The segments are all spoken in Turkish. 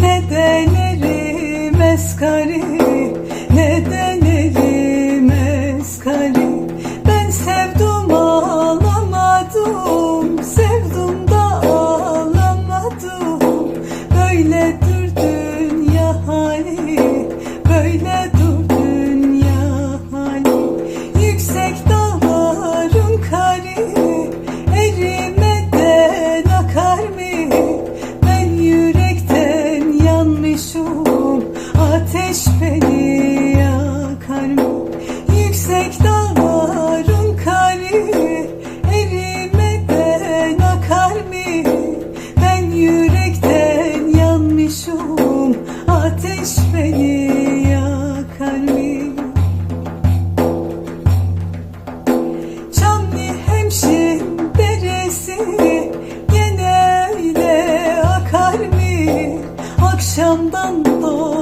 Neden erim eskari ateş beni yakar mı? Yüksek dağların kalbi erimeden akar mı? Ben yürekten yanmışım ateş beni yakar mı? Çamlı hemşin deresi gene öyle akar mı? Akşamdan doğ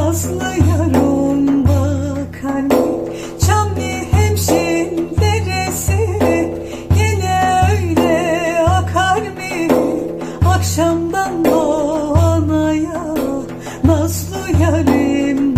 Nazlı yarım bakar mı? Çamlı hemşin deresi Yine öyle akar mı? Akşamdan doğanaya Nazlı yarım